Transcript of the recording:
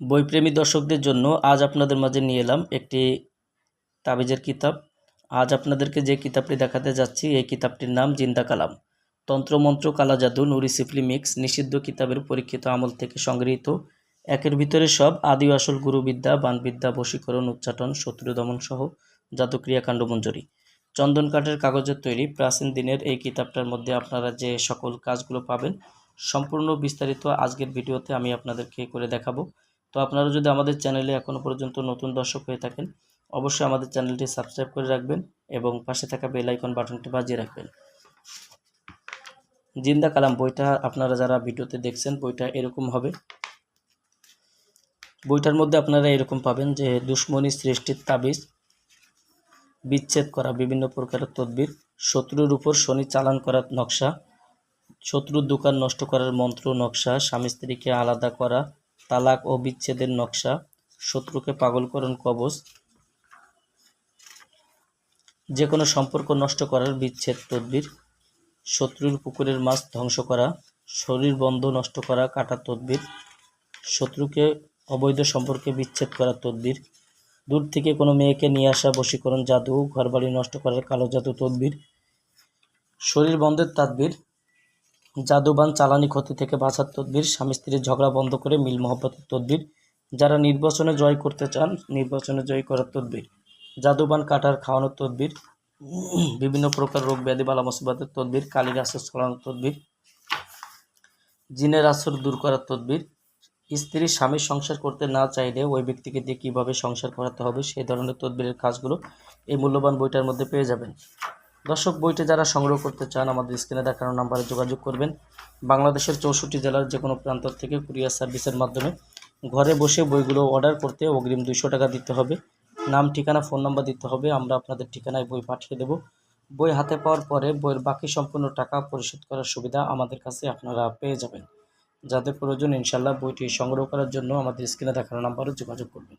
বইপ্রেমী দর্শকদের জন্য আজ আপনাদের মাঝে নিয়ে এলাম একটি তাবিজের কিতাব। আজ আপনাদেরকে যে কিতাবটি দেখাতে যাচ্ছি, এই কিতাবটির নাম জিন্দা কালাম। তন্ত্রমন্ত্র কালা জাদু নুরি সিফলি মিক্স নিষিদ্ধ কিতাবের পরীক্ষিত আমল থেকে সংগৃহীত। একের ভিতরে সব আদি আসল গুরুবিদ্যা, বানবিদ্যা, বশীকরণ, উচ্চাটন, শত্রু দমন সহ জাদুক্রিয়া কাণ্ড মঞ্জুরি চন্দন কাঠের কাগজের তৈরি প্রাচীন দিনের এই কিতাবটার মধ্যে আপনারা যে সকল কাজগুলো পাবেন, সম্পূর্ণ বিস্তারিত আজকের ভিডিওতে আমি আপনাদেরকে করে দেখাবো। তো আপনারা যদি আমাদের চ্যানেলে এখনও পর্যন্ত নতুন দর্শক হয়ে থাকেন, অবশ্যই আমাদের চ্যানেলটি সাবস্ক্রাইব করে রাখবেন এবং পাশে থাকা বেল আইকন বাটনটি বাজিয়ে রাখবেন। জিন্দা কালাম, বইটা আপনারা যারা ভিডিওতে দেখছেন, বইটা এরকম হবে। বইটার মধ্যে আপনারা এরকম পাবেন যে, দুশ্মনী সৃষ্টির তাবিজ, বিচ্ছেদ করা বিভিন্ন প্রকারের তদবির, শত্রুর উপর শনি চালান করার নকশা, শত্রুর দোকান নষ্ট করার মন্ত্র নকশা, স্বামী স্ত্রীকে আলাদা করা তালাক ও বিচ্ছেদের নকশা, শত্রুকে পাগলকরণ কবচ যে কোনো সম্পর্ক নষ্ট করার বিচ্ছেদ তদবির, শত্রুর পুকুরের মাছ ধ্বংস করা, শরীর বন্ধ নষ্ট করা কাটা তদবির, শত্রুকে অবৈধ সম্পর্কে বিচ্ছেদ করার তদবির, দূর থেকে কোনো মেয়েকে নিয়ে আসা বশীকরণ জাদু ঘরবাড়ি নষ্ট করার কালো জাদু তদবির, শরীর বন্ধের তাদবির জাদুবান চালানি ক্ষতি থেকে বাঁচার তদবির, স্বামী স্ত্রীর ঝগড়া বন্ধ করে মিল মহব্বতের তদবির। যারা নির্বাচনে জয় করতে চান, নির্বাচনে জয় করার তদবির। জাদুবান কাটার খাওয়ানোর তদবির। বিভিন্ন প্রকার রোগ ব্যাধি, বালা মুসিবাতের তদবির কালীর আসর ছড়ানোর তদবির। জিনের আসর দূর করার তদবির। স্ত্রী স্বামীর সংসার করতে না চাইলে ওই ব্যক্তিকে দিয়ে কীভাবে সংসার করাতে হবে সেই ধরনের তদবিরের কাজগুলো এই মূল্যবান বইটার মধ্যে পেয়ে যাবেন। দর্শক, বইটি যারা সংগ্রহ করতে চান, আমাদের স্ক্রিনে দেখানো নাম্বারে যোগাযোগ করবেন। বাংলাদেশের চৌষট্টি জেলার যে কোনো প্রান্ত থেকে কুরিয়ার সার্ভিসের মাধ্যমে ঘরে বসে বইগুলো অর্ডার করতে অগ্রিম দুশো টাকা দিতে হবে। নাম, ঠিকানা, ফোন নাম্বার দিতে হবে। আমরা আপনাদের ঠিকানায় বই পাঠিয়ে দেব। বই হাতে পাওয়ার পরে বইয়ের বাকি সম্পূর্ণ টাকা পরিশোধ করার সুবিধা আমাদের কাছে আপনারা পেয়ে যাবেন। যাদের প্রয়োজন ইনশাল্লাহ বইটি সংগ্রহ করার জন্য আমাদের স্ক্রিনে দেখানো নাম্বারে যোগাযোগ করবেন।